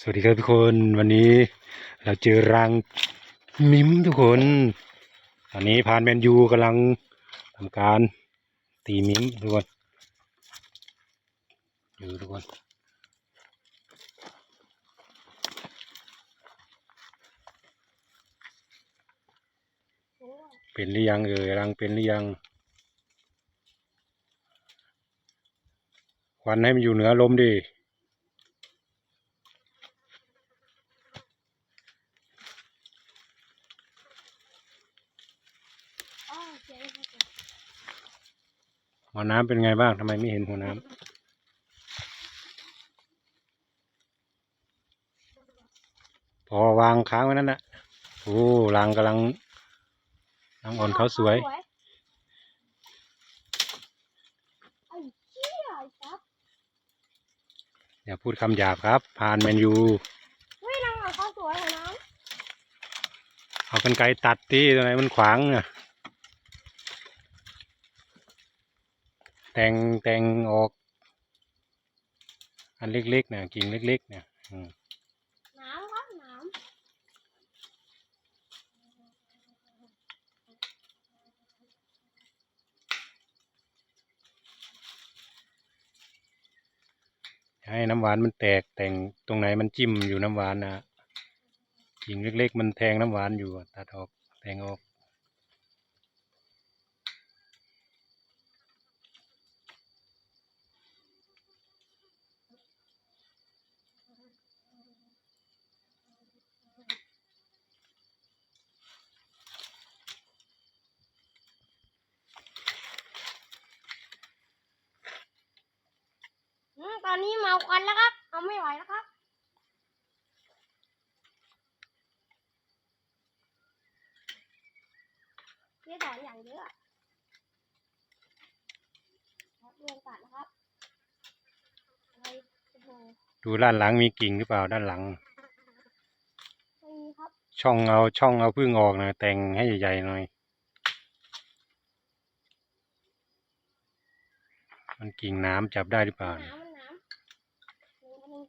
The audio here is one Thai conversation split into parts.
สวัสดีครับทุกคนวันนี้เราเจอรังมิมทุกคน ตอนนี้พานแมนยูกำลังทำการตีมิมทุกคนดูทุกคนเป็นหรือยังเอ่ยรังเป็นหรือยังควันให้มันอยู่เหนือลมดิ อ๋อเจ๊ครับ หัวน้ำเป็นไงบ้างทำไมไม่เห็นหัวน้ำพอวางค้างไว้นั่นแหละโอ้รังกำลังรังอ่อนเขาสวยไอ้เหี้ยครับอย่าพูดคำหยาบครับ ผ่านแมนยูเฮ้ยนางอะเขาสวยเหรอน้องเอากันไกรตัดที่ตรงไหนมันขวางน่ะ แต่งแต่งออก อันเล็กๆเนี่ยกิ่งเล็กๆเนี่ยอืมน้ำครับน้ให้น้ำหวานมันแตกแต่งตรงไหนมันจิ้มอยู่น้ำหวานนะกิ่งเล็ก ๆ มันแทงน้ำหวานอยู่ตัดออกแทงออกำอืม ตอนนี้เมาควันแล้วครับ เอาไม่ไหวแล้วครับเรียกสอนอย่างเยอะครับเรียนตัดนะครับอะไรโอ้โหดูด้านหลังมีกิ่งหรือเปล่าด้านหลัง ไม่มีครับ ช่องเอาช่องเอาพึ่งออกนะแต่งให้ใหญ่ๆหน่อย มันกิ่งน้ำจับได้หรือเปล่าเนี่ยน้ำมันน้ำหนึ่งอันหนึ่ง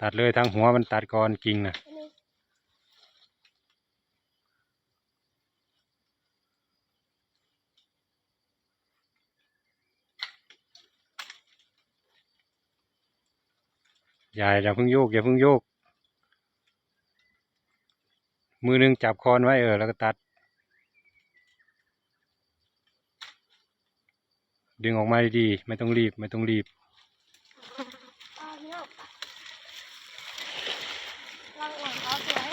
ตัดเลยทั้งหัวมันตัดก่อนกิ่งนะอันหนึ่อย่าอย่าเพิ่งโยกอย่าเพิ่งโยก มือหนึงจับคอนไว้เออแล้วก็ตัด ดึงออกมาดีๆไม่ต้องรีบไม่ต้องรีบ อ่าพี่น้องรังอ่อนเขาสวย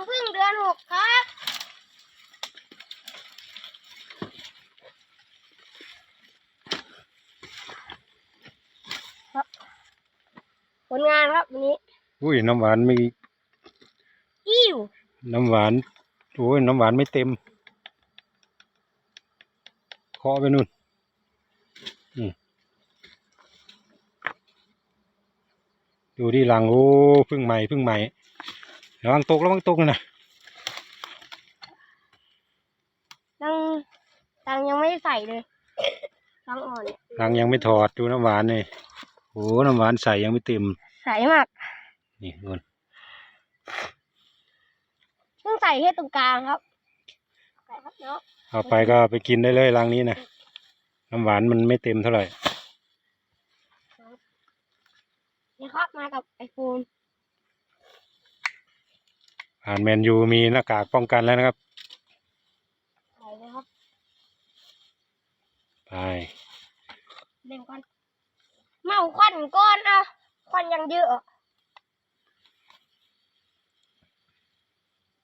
น้ำพึ่งเดือนหกครับครับ ผลงานครับวันนี้ อุ้ยน้ำหวานไม่อิ่วน้ำหวานโอ้ยน้ำหวานไม่เต็มเคาะไปนู่นอืมดูที่หลังโอ้พึ่งใหม่พึ่งใหม่ ระวังตกระวังตกนะตังตังยังไม่ได้ใส่เลยรังอ่อนเนี่ยหลังยังไม่ถอดดูน้ำหวานเลยโอ้น้ำหวานใส่ยังไม่เต็ม ใส่มาก นี่นู่นต้องใส่ให้ตรงกลางครับใส่ครับเนาะเอาไปก็ไปกินได้เลยรังนี้นะน้ำหวานมันไม่เต็มเท่าไหร่นี่ครับมากับไอโฟน ผ่านแมนยูมีหน้ากากป้องกันแล้วนะครับใส่เลยครับไปเล่นควันเมาควันก้อนเอาควันยังเยอะอะ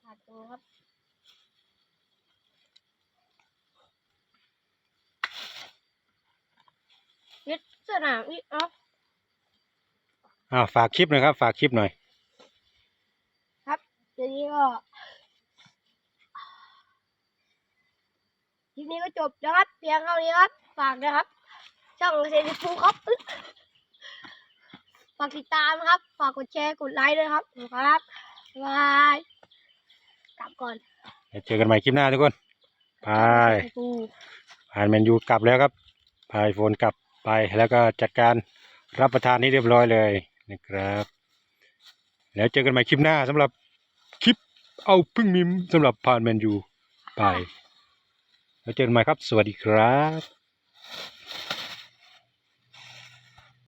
ตัดตรงครับยึดสนามอีกเนาะอ้าวฝากคลิปหน่อยครับ ฝากคลิปหน่อย ทีนี้ก็ทีนี้ก็จบนะครับเพียงเท่านี้ครับ ฝากนะครับ ช่องเซนิฟูครับฝากติดตามนะครับ ฝากกดแชร์ กดไลค์ด้วยครับครับบายกลับก่อนเจอกันใหม่คลิปหน้าทุกคนไปผ่านแมนยูกลับแล้วครับพายโฟนกลับไปแล้วก็จัดการรับประทานนี้เรียบร้อยเลยนะครับ แล้วเจอกันใหม่คลิปหน้าสำหรับ เอาพึ่งมิมสำหรับผ่านแมนยูไป แล้วเจอกันใหม่ครับ สวัสดีครับ